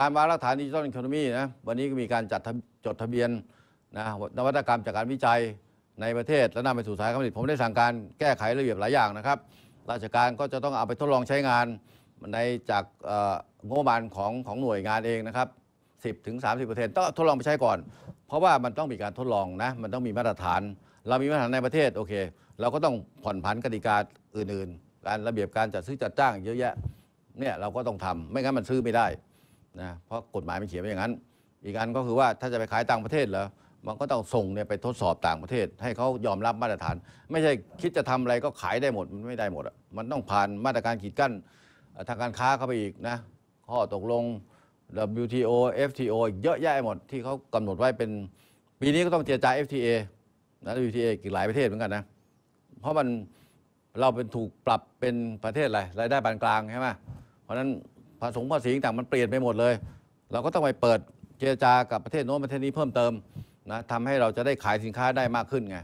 การวางรากฐานดิจิทัลอีโคโนมีนะวันนี้ก็มีการจัดจดทะเบียนนะนวัตกรรมจากการวิจัยในประเทศ และนำไปสู่สายการผลิตผมได้สั่งการแก้ไขระเบียบหลายอย่างนะครับ ราชการก็จะต้องเอาไปทดลองใช้งานในจากงบประมาณของของหน่วยงานเองนะครับ 10ถึง30เปอร์เซ็นต์ต้องทดลองไปใช้ก่อน เพราะว่ามันต้องมีการทดลองนะมันต้องมีมาตรฐาน เรามีมาตรฐานในประเทศโอเค เราก็ต้องผ่อนผันกติกาอื่น ๆ การระเบียบการจัดซื้อจัดจ้างเยอะแยะเนี่ยเราก็ต้องทำไม่งั้นมันซื้อไม่ได้ นะเพราะกฎหมายมันเขียนไว้อย่างนั้น อีกอันก็คือว่าถ้าจะไปขายต่างประเทศเหรอมันก็ต้องส่งเนี่ยไปทดสอบต่างประเทศ ให้เขายอมรับมาตรฐาน ไม่ใช่คิดจะทำอะไรก็ขายได้หมดมันไม่ได้หมดอะมันต้องผ่านมาตรการกีดกั้นทางการค้าเข้าไปอีกนะข้อตกลง WTO FTO อีกเยอะแยะหมดที่เขากำหนดไว้เป็นปีนี้ก็ต้องเจรจา FTA นะ WTA อีกหลายประเทศเหมือนกันนะ เพราะมันเราเป็นถูกปรับเป็นประเทศอะไรรายได้ปานกลางใช่ไหมเพราะฉะนั้น ภาษงภาษีต่างมันเปลี่ยนไปหมดเลย เราก็ต้องไปเปิดเจรจากับประเทศโน้นประเทศนี้เพิ่มเติมนะทำให้เราจะได้ขายสินค้าได้มากขึ้นไง